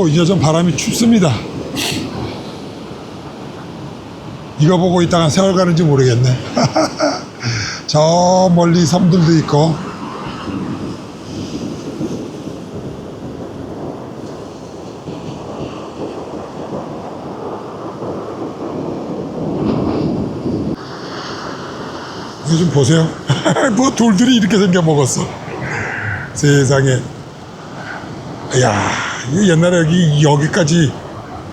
어, 이제 좀 바람이 춥습니다. 이거 보고 있다가 세월 가는지 모르겠네. 저 멀리 섬들도 있고. 이거 좀 보세요. 뭐 돌들이 이렇게 생겨 먹었어. 세상에. 야, 옛날에 여기 여기까지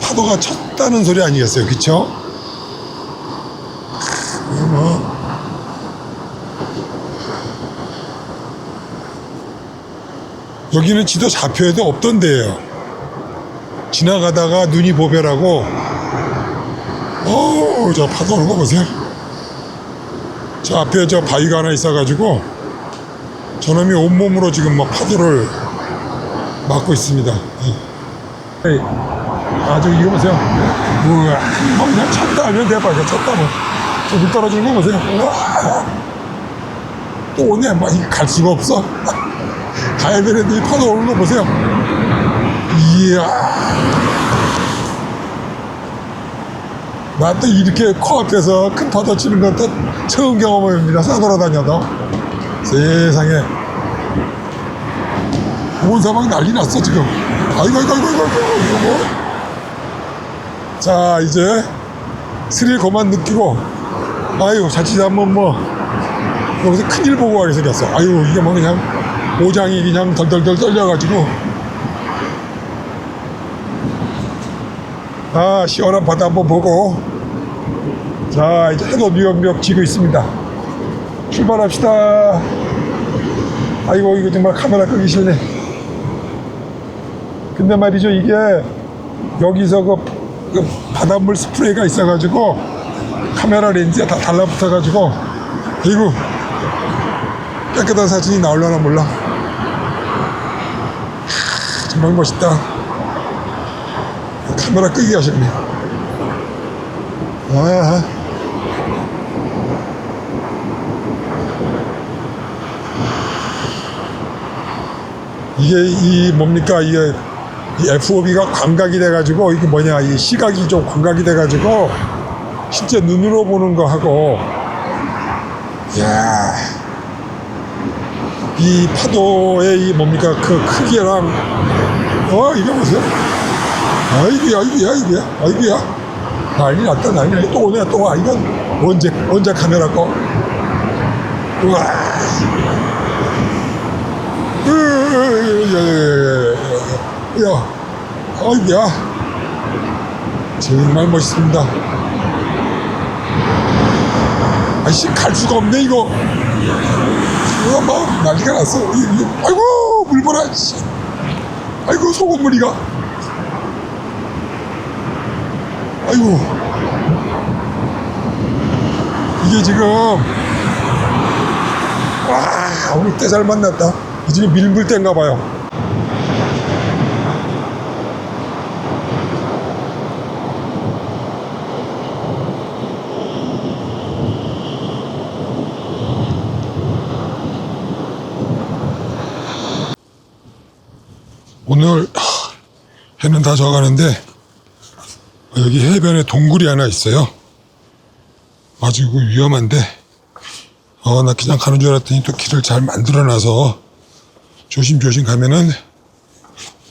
파도가 쳤다는 소리 아니겠어요, 그쵸? 뭐 여기는 지도 좌표에도 없던 데예요. 지나가다가 눈이 보배라고. 어, 저 파도 오는 거 보세요. 저 앞에 저 바위가 하나 있어가지고 저놈이 온몸으로 지금 막 파도를 막고 있습니다. 예. 아주 이거 보세요. 우와, 뭐 그냥 쳤다 하면 대박. 이거 쳤다 뭐. 저물 떨어지는 거 보세요. 우와. 또 오네. 막 이거 갈 수가 없어. 가야 되는데 이 파도 오는 거 보세요. 이야. 나 또 이렇게 코앞에서 큰 파도 치는 건또 처음 경험입니다. 싸돌아다녀도. 세상에. 온 사방 난리 났어, 지금. 아이고, 아이고, 아이고, 아이고, 이거 뭐. 자, 이제 스릴 그만 느끼고, 아유, 자칫하면 뭐, 여기서 큰일 보고 가게 생겼어. 아유, 이게 뭐 그냥, 오장이 그냥 덜덜덜 떨려가지고, 아, 시원한 바다 한번 보고, 자, 이제 해도 미역미역 지고 있습니다. 출발합시다. 아이고, 이거 정말 카메라 끄기 싫네. 근데 말이죠, 이게 여기서 그, 그 바닷물 스프레이가 있어가지고 카메라 렌즈에 다 달라붙어가지고, 이거 깨끗한 사진이 나올려나 몰라. 하, 정말 멋있다. 카메라 끄기가 싫네. 아, 이게 이 뭡니까 이게 이 FOB가 광각이 돼가지고 이게 뭐냐 이 시각이 좀 광각이 돼가지고 실제 눈으로 보는 거 하고 야. 이 파도의 이 뭡니까 그 크기랑 어 이거 보세요 아이고야 아이고야 아이고야 아이고야 난리 났다 난리 또 오네 또 와 이건 언제 언제 카메라 꺼 우와 야, 야, 아이고야. 정말 멋있습니다. 아이씨 갈 수가 없네 이거. 이거 막 난리가 났어. 아이고 물 보라 씨. 아이고 소금물이가. 아이고. 이게 지금 와 오늘 때 잘 만났다. 이 집이 밀물 때인가 봐요 오늘 하, 해는 다 져가는데 여기 해변에 동굴이 하나 있어요. 아주 위험한데 어 나 그냥 가는 줄 알았더니 또 길을 잘 만들어놔서 조심조심 가면은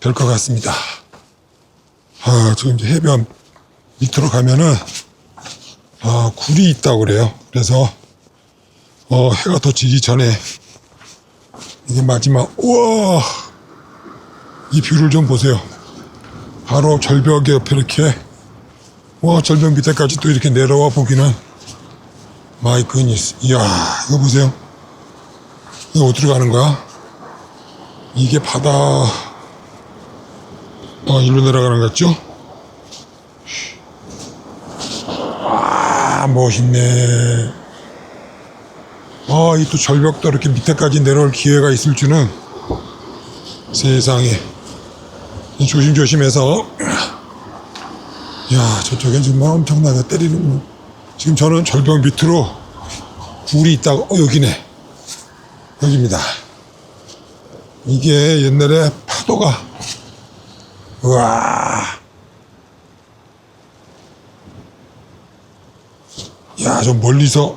될 것 같습니다. 아 지금 이제 해변 밑으로 가면은 아 굴이 있다고 그래요. 그래서 어 해가 더 지기 전에 이게 마지막 우와 이 뷰를 좀 보세요. 바로 절벽 옆에 이렇게 와 절벽 밑에까지 또 이렇게 내려와 보기는 마이 굿니스 이야 이거 보세요. 이거 어디로 가는 거야? 이게 바다 어 일로 내려가는 것 같죠? 아 멋있네. 아이 또 절벽도 이렇게 밑에까지 내려올 기회가 있을 줄은 세상에 조심조심해서. 야 저쪽엔 정말 엄청나게 때리는 지금 저는 절벽 밑으로 굴이 있다고 어 여기네. 여기입니다. 이게 옛날에 파도가. 우와. 야, 좀 멀리서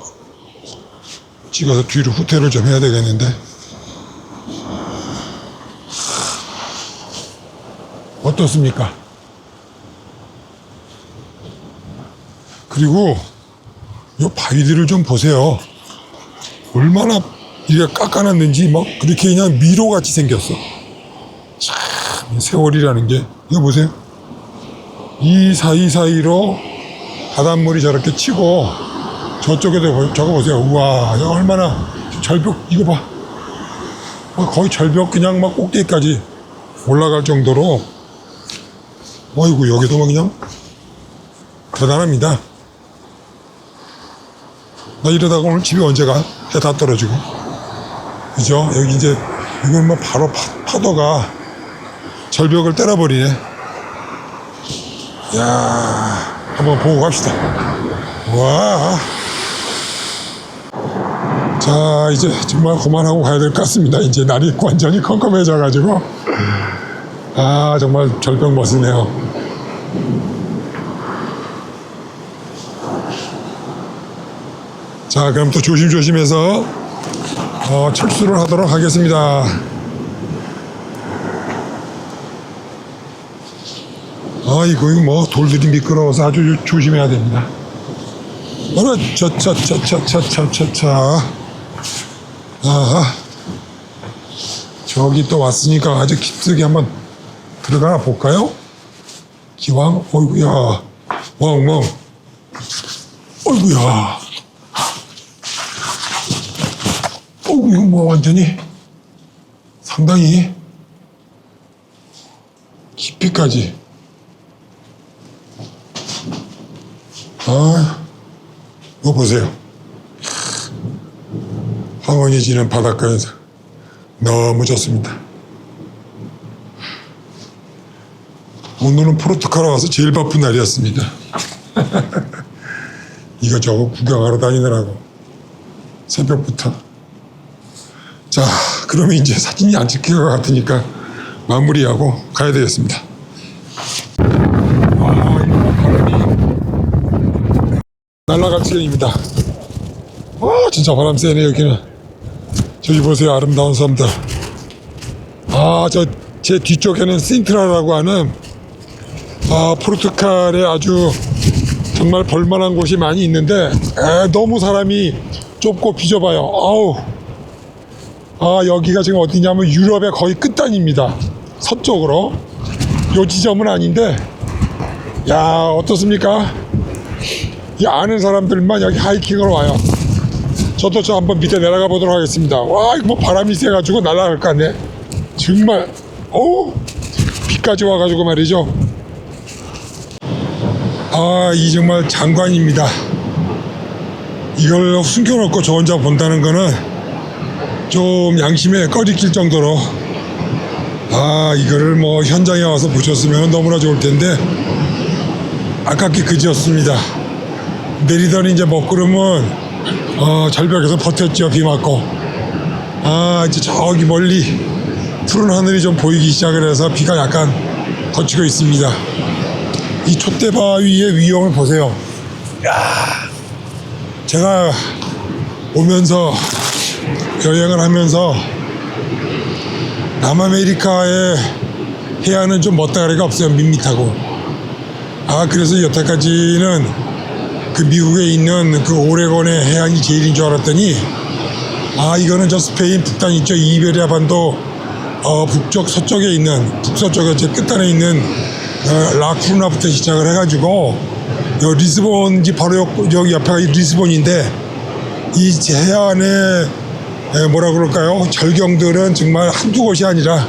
찍어서 뒤로 후퇴를 좀 해야 되겠는데. 어떻습니까? 그리고 요 바위들을 좀 보세요. 얼마나 이렇게 깎아놨는지 막 그렇게 그냥 미로같이 생겼어. 참, 세월이라는 게. 이거 보세요. 이 사이사이로 바닷물이 저렇게 치고 저쪽에도 보- 저거 보세요. 우와, 얼마나 절벽, 이거 봐. 어, 거의 절벽 그냥 막 꼭대기까지 올라갈 정도로 어이구, 여기도 막 그냥 대단합니다. 나 이러다가 오늘 집에 언제 가? 해 다 떨어지고. 그죠? 여기 이제, 이건 뭐 바로 파, 파도가 절벽을 때려버리네. 야 한번 보고 갑시다. 와. 자, 이제 정말 그만하고 가야 될 것 같습니다. 이제 날이 완전히 컴컴해져가지고. 아, 정말 절벽 멋이네요. 자, 그럼 또 조심조심해서 어, 철수를 하도록 하겠습니다. 아이고, 이거 뭐 돌들이 미끄러워서 아주 조심해야 됩니다. 어라, 저. 아하. 저기 또 왔으니까 아주 깊숙이 한번 들어가 볼까요? 기왕, 어이구야. 멍멍. 어이구야. 어이구, 이거 뭐 완전히 상당히 깊이까지. 아, 이거 보세요. 황혼이 지는 바닷가에서 너무 좋습니다. 오늘은 포르투갈에 와서 제일 바쁜 날이었습니다. 이거저거 구경하러 다니느라고 새벽부터. 자, 그러면 이제 사진이 안 찍힐 것 같으니까 마무리하고 가야 되겠습니다. 아, 이거 바람이 날라갈 지경입니다. 아, 진짜 바람 세네, 여기는. 저기 보세요, 아름다운 섬들. 아, 저, 제 뒤쪽에는 신트라라고 하는, 아, 포르투갈에 아주 정말 볼만한 곳이 많이 있는데, 에, 너무 사람이 좁고 비좁아요. 아우. 아, 여기가 지금 어디냐면 유럽의 거의 끝단입니다. 서쪽으로. 요 지점은 아닌데, 야, 어떻습니까? 이 아는 사람들만 여기 하이킹을 와요. 저도 저 한번 밑에 내려가 보도록 하겠습니다. 와, 이거 뭐 바람이 세가지고 날아갈 것 같네. 정말, 어우, 비까지 와가지고 말이죠. 아, 이 정말 장관입니다. 이걸 숨겨놓고 저 혼자 본다는 거는 좀 양심에 꺼리낄 정도로 아, 이거를 뭐 현장에 와서 보셨으면 너무나 좋을 텐데 아깝게 그지였습니다. 내리더니 이제 먹구름은 어, 절벽에서 버텼죠 비 맞고 아 이제 저기 멀리 푸른 하늘이 좀 보이기 시작을 해서 비가 약간 거치고 있습니다 이 촛대바위의 위험을 보세요. 야 제가 오면서 여행을 하면서 남아메리카의 해안은 좀 멋다가리가 없어요. 밋밋하고. 아 그래서 여태까지는 그 미국에 있는 그 오레곤의 해안이 제일인 줄 알았더니 아 이거는 저 스페인 북단 있죠. 이베리아 반도 어, 북쪽 서쪽에 있는 북서쪽에 제 끝단에 있는 어, 라쿠나부터 시작을 해가지고 요 리스본이 바로 요- 여기 옆에가 이 리스본인데 이 해안의 에, 뭐라 그럴까요 절경들은 정말 한두 곳이 아니라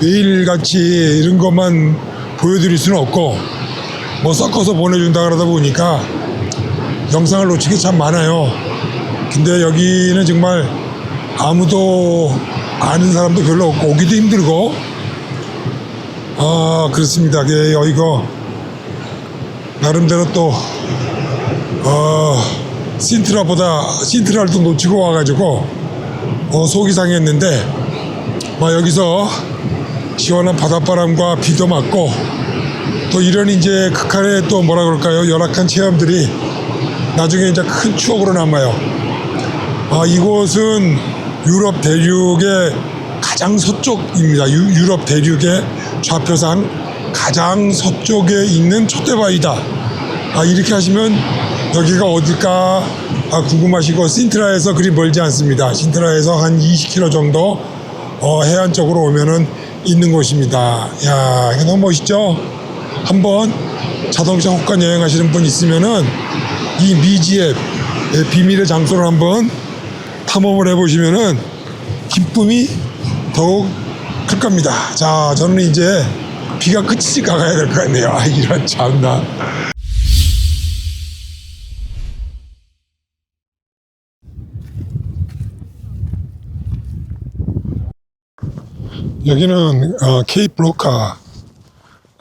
매일같이 이런 것만 보여드릴 수는 없고 뭐 섞어서 보내준다 그러다 보니까 영상을 놓치기 참 많아요. 근데 여기는 정말 아무도 아는 사람도 별로 없고 오기도 힘들고 아 그렇습니다. 그 여기가 나름대로 또 어, 신트라보다 신트라를 또 놓치고 와가지고 어, 속이 상했는데 뭐 여기서 시원한 바닷바람과 비도 맞고 또 이런 이제 극한의 또 뭐라 그럴까요 열악한 체험들이 나중에 이제 큰 추억으로 남아요. 아, 이곳은 유럽 대륙의 가장 서쪽입니다. 유, 유럽 대륙의 좌표상 가장 서쪽에 있는 촛대바위다. 아, 이렇게 하시면 여기가 어딜까 아, 궁금하시고 신트라에서 그리 멀지 않습니다. 신트라에서 한 20km 정도 어, 해안 쪽으로 오면은 있는 곳입니다. 야, 이거 너무 멋있죠? 한번 자동차 호간 여행하시는 분 있으면은 이 미지의 비밀의 장소를 한번 탐험을 해보시면은 기쁨이 더욱 클 겁니다. 자, 저는 이제 비가 끝이 가가야 될 것 같네요. 아, 이런 참나. 여기는 어, 케이프 로카.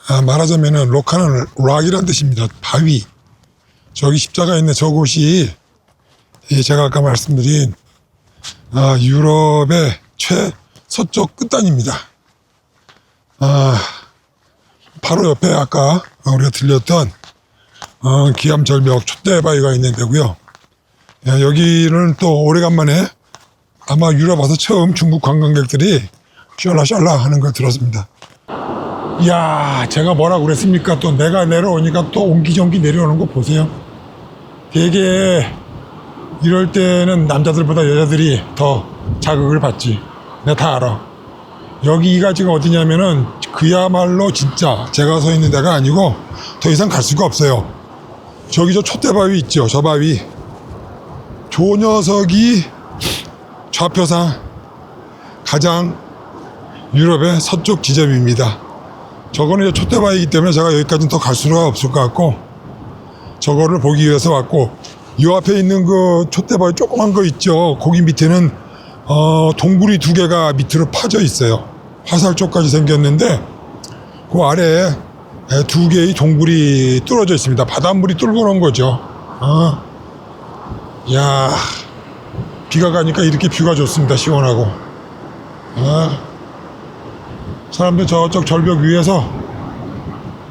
아, 말하자면은 로카는 락이란 뜻입니다. 바위. 저기 십자가 있는 저곳이 이 제가 아까 말씀드린 아, 유럽의 최 서쪽 끝단입니다. 아, 바로 옆에 아까 우리가 들렸던 어, 기암절벽 촛대바위가 있는 데고요. 야, 여기는 또 오래간만에 아마 유럽 와서 처음 중국 관광객들이 샬라샬라 하는 걸 들었습니다. 이야, 제가 뭐라 그랬습니까? 또 내가 내려오니까 또 옹기종기 내려오는 거 보세요. 되게 이럴 때는 남자들보다 여자들이 더 자극을 받지. 내가 다 알아. 여기가 지금 어디냐면은 그야말로 진짜 제가 서 있는 데가 아니고 더 이상 갈 수가 없어요. 저기 저 촛대바위 있죠. 저 바위. 저 녀석이 좌표상 가장 유럽의 서쪽 지점입니다. 저거는 이제 촛대바위이기 때문에 제가 여기까지는 더 갈 수가 없을 것 같고 저거를 보기 위해서 왔고 이 앞에 있는 그 촛대바위 조그만 거 있죠. 거기 밑에는 어, 동굴이 두 개가 밑으로 파져 있어요. 화살 쪽까지 생겼는데 그 아래에 에, 두 개의 동굴이 뚫어져 있습니다. 바닷물이 뚫고 놓은 거죠. 어. 야 비가 가니까 이렇게 뷰가 좋습니다. 시원하고. 아, 사람들 저쪽 절벽 위에서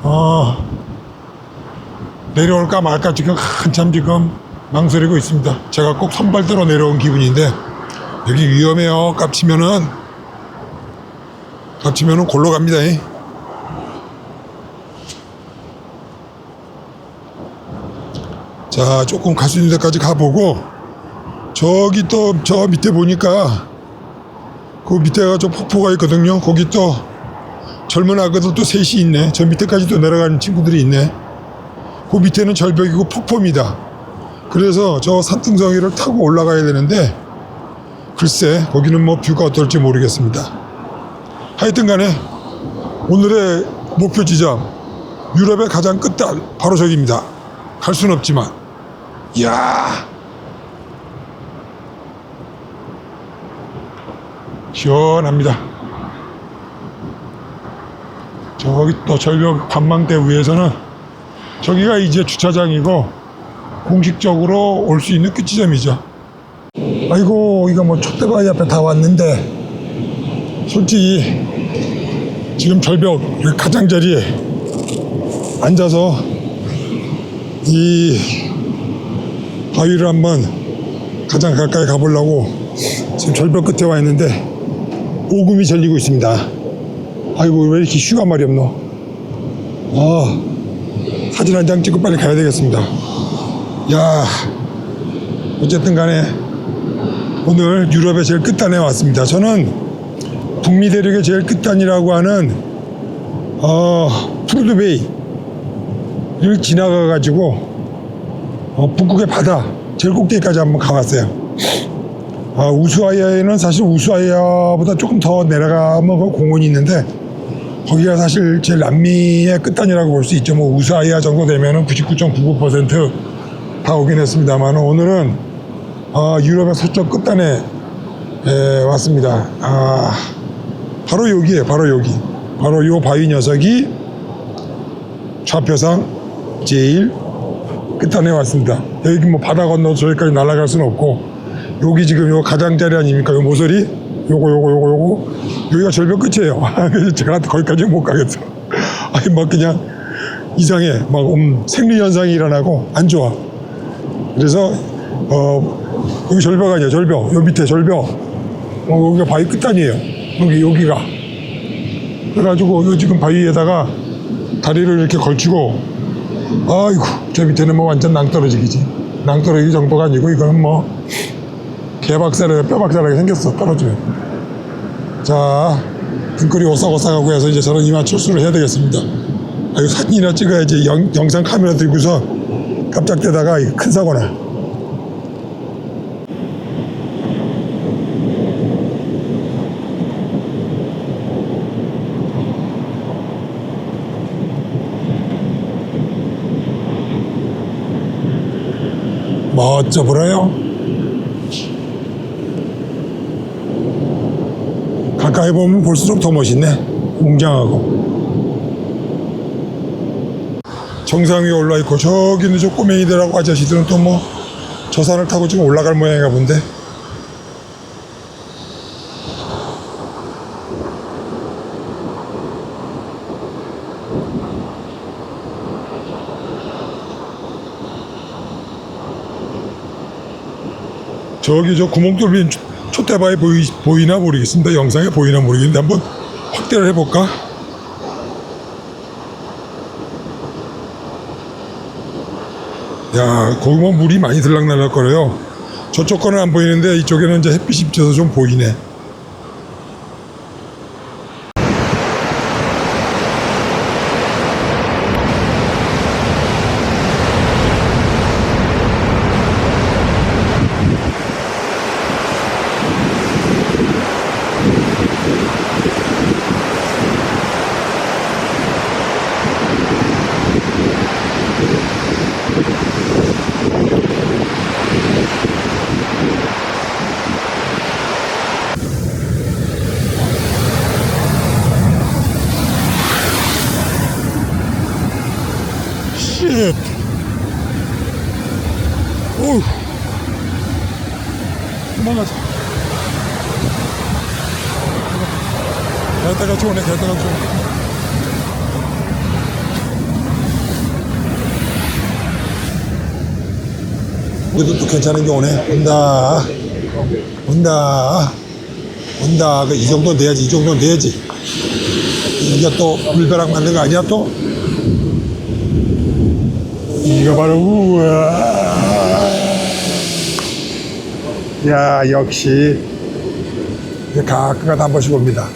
어, 내려올까 말까 지금 한참 지금 망설이고 있습니다. 제가 꼭 선발대로 내려온 기분인데 여기 위험해요. 깝치면은 깝치면은 골로 갑니다. 이. 자 조금 갈 수 있는 데까지 가보고 저기 또 저 밑에 보니까 그 밑에가 저 폭포가 있거든요. 거기 또 젊은 아가들 또 셋이 있네. 저 밑에까지 또 내려가는 친구들이 있네. 그 밑에는 절벽이고 폭포입니다. 그래서 저 산등성이를 타고 올라가야 되는데 글쎄 거기는 뭐 뷰가 어떨지 모르겠습니다. 하여튼 간에 오늘의 목표 지점 유럽의 가장 끝단 바로 저기입니다. 갈 수는 없지만 이야 시원합니다. 저기 또 절벽 관망대 위에서는 저기가 이제 주차장이고 공식적으로 올 수 있는 끝지점이죠. 아이고 이거 뭐 촛대바위 앞에 다 왔는데 솔직히 지금 절벽 가장자리에 앉아서 이 바위를 한번 가장 가까이 가보려고 지금 절벽 끝에 와 있는데 오금이 절리고 있습니다. 아이고 왜 이렇게 휴가 말이 없노? 아 사진 한 장 찍고 빨리 가야 되겠습니다. 야 어쨌든 간에 오늘 유럽의 제일 끝단에 왔습니다. 저는 북미 대륙의 제일 끝단이라고 하는 어, 푸르드베이를 지나가 가지고 어, 북극의 바다 제일 꼭대기까지 한번 가봤어요. 아, 우수아이아에는 사실 우수아이아보다 조금 더 내려가면 그 공원이 있는데 거기가 사실 제일 남미의 끝단이라고 볼 수 있죠. 뭐 우수아이아 정도 되면은 99.99%다 오긴 했습니다만 오늘은 아, 유럽의 서쪽 끝단에 에, 왔습니다. 아, 바로 여기에요. 바로 여기. 바로 요 바위 녀석이 좌표상 제일 끝단에 왔습니다. 여기 뭐 바다 건너 저기까지 날아갈 수는 없고 여기 지금 요 가장자리 아닙니까? 요 모서리 요거 요거 요거 요거 여기가 절벽 끝이에요. 그래서 제가 거기까지 못 가겠어. 아니 막 그냥 이상해. 막 음, 생리 현상이 일어나고 안 좋아. 그래서 어 여기 절벽 아니야 절벽. 요 밑에 절벽. 어 여기가 바위 끝단이에요. 여기 여기가. 그래가지고 요 지금 바위에다가 다리를 이렇게 걸치고 아이고 저 밑에는 뭐 완전 낭떠러지기지. 낭떠러지 정도가 아니고 이거는 뭐 개박살에 뼈박살하게 생겼어 떨어지면. 자 등골이 오싹오싹하고 해서 이제 저는 이만 출수를 해야 되겠습니다. 아, 이거 사진이나 찍어야지 영, 영상 카메라 들고서 깜짝대다가 큰 사고 나. 보여요. 가까이 보면 볼수록 더 멋있네. 웅장하고. 정상 위에 올라 있고 저기는 저 꼬맹이들하고 아저씨들은 또 뭐 저 산을 타고 지금 올라갈 모양인가 본데. 저기 저 구멍 뚫린 초- 촛대바위 보이, 보이나 모르겠습니다. 영상에 보이나 모르겠는데 한번 확대를 해볼까? 야, 거기 뭐 물이 많이 들락날락 거려요. 저쪽 거는 안 보이는데 이쪽에는 이제 햇빛이 비쳐서 좀 보이네. 오우. 도망가자. 개다가 좋네, 개다가 좋네. 우리도 또 괜찮은 게 오네. 온다. 온다. 온다. 그 이 정도 돼야지. 이 정도 돼야지. 이게 또 물벼락 맞는 거 아니야 또? 이거 바로 우와. 야 역시 가끔가다 한 번씩 옵니다.